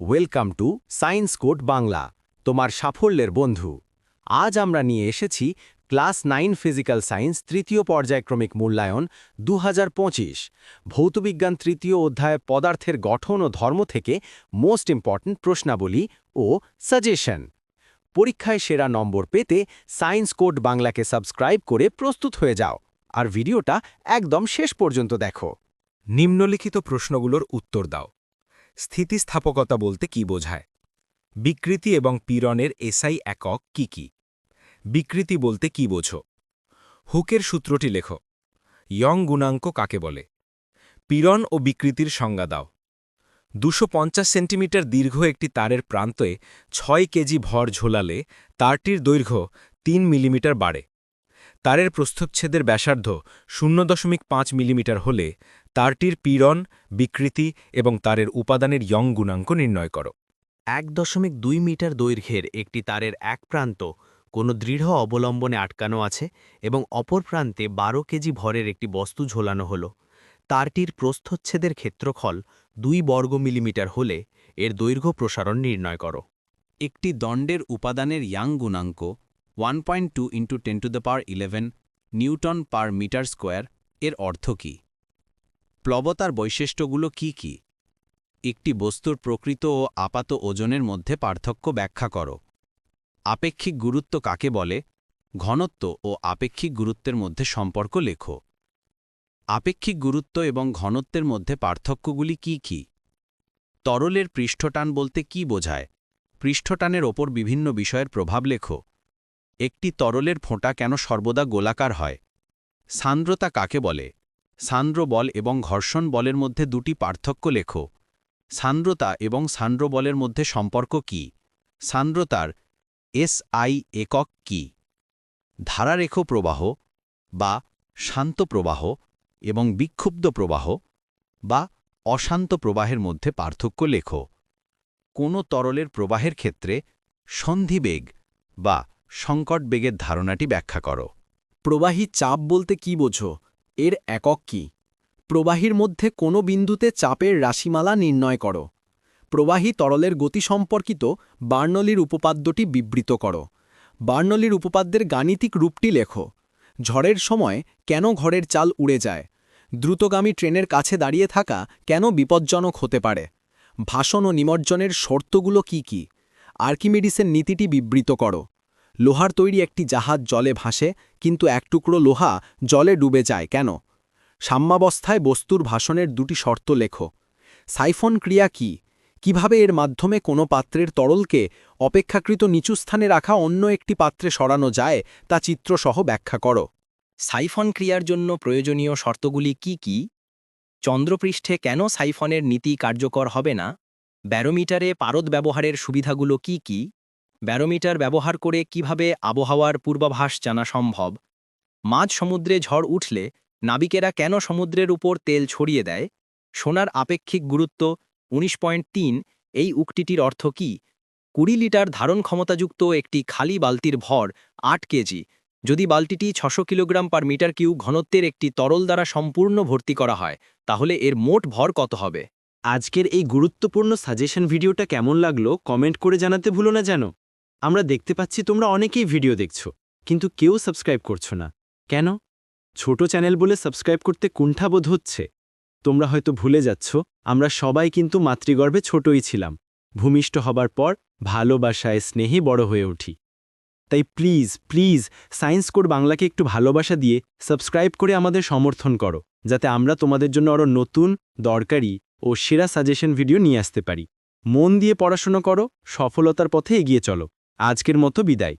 Welcome to science code Bangla, তোমার সাফল্যের বন্ধু। আজ আমরা নিয়ে এসেছি ক্লাস নাইন ফিজিক্যাল সায়েন্স তৃতীয় পর্যায়ক্রমিক মূল্যায়ন দু হাজার পঁচিশ, ভৌতবিজ্ঞান তৃতীয় অধ্যায় পদার্থের গঠন ও ধর্ম থেকে মোস্ট ইম্পর্ট্যান্ট প্রশ্নাবলী ও সাজেশন পরীক্ষায় সেরা নম্বর পেতে সায়েন্স কোড বাংলাকে সাবস্ক্রাইব করে প্রস্তুত হয়ে যাও, আর ভিডিওটা একদম শেষ পর্যন্ত দেখো। নিম্নলিখিত প্রশ্নগুলোর উত্তর দাও। স্থিতিস্থাপকতা বলতে কি বোঝায়? বিকৃতি এবং পীড়নের এসআই একক কি কি? বিকৃতি বলতে কি বোঝো? হুকের সূত্রটি লেখো। ইয়ং গুণাঙ্ক কাকে বলে? পীড়ন ও বিকৃতির সংজ্ঞা দাও। দুশো সেন্টিমিটার দীর্ঘ একটি তারের প্রান্তে ছয় কেজি ভর ঝোলালে তারটির দৈর্ঘ্য তিন মিলিমিটার বাড়ে। তারের প্রস্থচ্ছেদের ব্যাসার্ধ শূন্য দশমিক পাঁচ মিলিমিটার হলে তারটির পীড়ন, বিকৃতি এবং তারের উপাদানের ইয়ং গুণাঙ্ক নির্ণয় করো। এক দশমিক দুই মিটার দৈর্ঘ্যের একটি তারের এক প্রান্ত কোনো দৃঢ় অবলম্বনে আটকানো আছে এবং অপর প্রান্তে বারো কেজি ভরের একটি বস্তু ঝোলানো হল। তারটির প্রস্থচ্ছেদের ক্ষেত্রফল দুই বর্গ মিলিমিটার হলে এর দৈর্ঘ্য প্রসারণ নির্ণয় করো। একটি দণ্ডের উপাদানের ইয়াং গুণাঙ্ক one point two into ten to the power eleven newton per metre square এর অর্থ কী? প্লবতার বৈশিষ্ট্যগুলো কি কি? একটি বস্তুর প্রকৃত ও আপাত ওজনের মধ্যে পার্থক্য ব্যাখ্যা করো। আপেক্ষিক গুরুত্ব কাকে বলে? ঘনত্ব ও আপেক্ষিক গুরুত্বের মধ্যে সম্পর্ক লেখো। আপেক্ষিক গুরুত্ব এবং ঘনত্বের মধ্যে পার্থক্যগুলি কি কি? তরলের পৃষ্ঠটান বলতে কি বোঝায়? পৃষ্ঠটানের ওপর বিভিন্ন বিষয়ের প্রভাব লেখো। একটি তরলের ফোঁটা কেন সর্বদা গোলাকার হয়? সান্দ্রতা কাকে বলে? সান্দ্র বল এবং ঘর্ষণ বলের মধ্যে দুটি পার্থক্য লেখো। সান্দ্রতা এবং সান্দ্র বলের মধ্যে সম্পর্ক কি? সান্দ্রতার এসআই একক কি? ধারারেখ প্রবাহ বা শান্ত প্রবাহ এবং বিক্ষুব্ধ প্রবাহ বা অশান্ত প্রবাহের মধ্যে পার্থক্য লেখো। কোনো তরলের প্রবাহের ক্ষেত্রে সন্ধিবেগ বা সংকট বেগের ধারণাটি ব্যাখ্যা করো। প্রবাহী চাপ বলতে কি বোঝো? এর একক কি? প্রবাহীর মধ্যে কোনো বিন্দুতে চাপের রাশিমালা নির্ণয় করো। প্রবাহী তরলের গতি সম্পর্কিত বার্নলির উপপাদ্যটি বিবৃত করো। বার্নলির উপপাদ্যের গাণিতিক রূপটি লেখো। ঝড়ের সময় কেন ঘরের চাল উড়ে যায়? দ্রুতগামী ট্রেনের কাছে দাঁড়িয়ে থাকা কেন বিপজ্জনক হতে পারে? ভাষণ ও নিমজ্জনের শর্তগুলো কি কি? আর্কিমিডিসের নীতিটি বিবৃত করো। লোহার তৈরি একটি জাহাজ জলে ভাসে, কিন্তু এক টুকরো লোহা জলে ডুবে যায়, কেন? সাম্যাবস্থায় বস্তুর ভাষণের দুটি শর্ত লেখো। সাইফন ক্রিয়া কি? কীভাবে এর মাধ্যমে কোনো পাত্রের তরলকে অপেক্ষাকৃত নিচু স্থানে রাখা অন্য একটি পাত্রে সরানো যায়, তা চিত্রসহ ব্যাখ্যা করো। সাইফন ক্রিয়ার জন্য প্রয়োজনীয় শর্তগুলি কি কি? চন্দ্রপৃষ্ঠে কেন সাইফনের নীতি কার্যকর হবে না? ব্যারোমিটারে পারদ ব্যবহারের সুবিধাগুলো কি কি? ব্যারোমিটার ব্যবহার করে কীভাবে আবহাওয়ার পূর্বাভাস জানা সম্ভব? মাঝ সমুদ্রে ঝড় উঠলে নাবিকেরা কেন সমুদ্রের উপর তেল ছড়িয়ে দেয়? সোনার আপেক্ষিক গুরুত্ব উনিশ এই উক্তিটির অর্থ কি? কুড়ি লিটার ধারণ ক্ষমতাযুক্ত একটি খালি বালতির ভর আট কেজি, যদি বালতিটি ছশো কিলোগ্রাম পার মিটার কিউ ঘনত্বের একটি তরল দ্বারা সম্পূর্ণ ভর্তি করা হয়, তাহলে এর মোট ভর কত হবে? আজকের এই গুরুত্বপূর্ণ সাজেশন ভিডিওটা কেমন লাগল কমেন্ট করে জানাতে ভুলো না যেন। আমরা দেখতে পাচ্ছি তোমরা অনেকেই ভিডিও দেখছ, কিন্তু কেউ সাবস্ক্রাইব করছ না। কেন? ছোট চ্যানেল বলে সাবস্ক্রাইব করতে কুণ্ঠাবোধ হচ্ছে। তোমরা হয়তো ভুলে যাচ্ছ, আমরা সবাই কিন্তু মাতৃগর্ভে ছোটই ছিলাম। ভূমিষ্ঠ হবার পর ভালোবাসায় স্নেহে বড় হয়ে উঠি। তাই প্লিজ প্লিজ, সায়েন্স কোড বাংলাকে একটু ভালোবাসা দিয়ে সাবস্ক্রাইব করে আমাদের সমর্থন করো, যাতে আমরা তোমাদের জন্য আরও নতুন, দরকারি ও সেরা সাজেশন ভিডিও নিয়ে আসতে পারি। মন দিয়ে পড়াশোনা করো, সফলতার পথে এগিয়ে চলো। আজকের মতো বিদায়।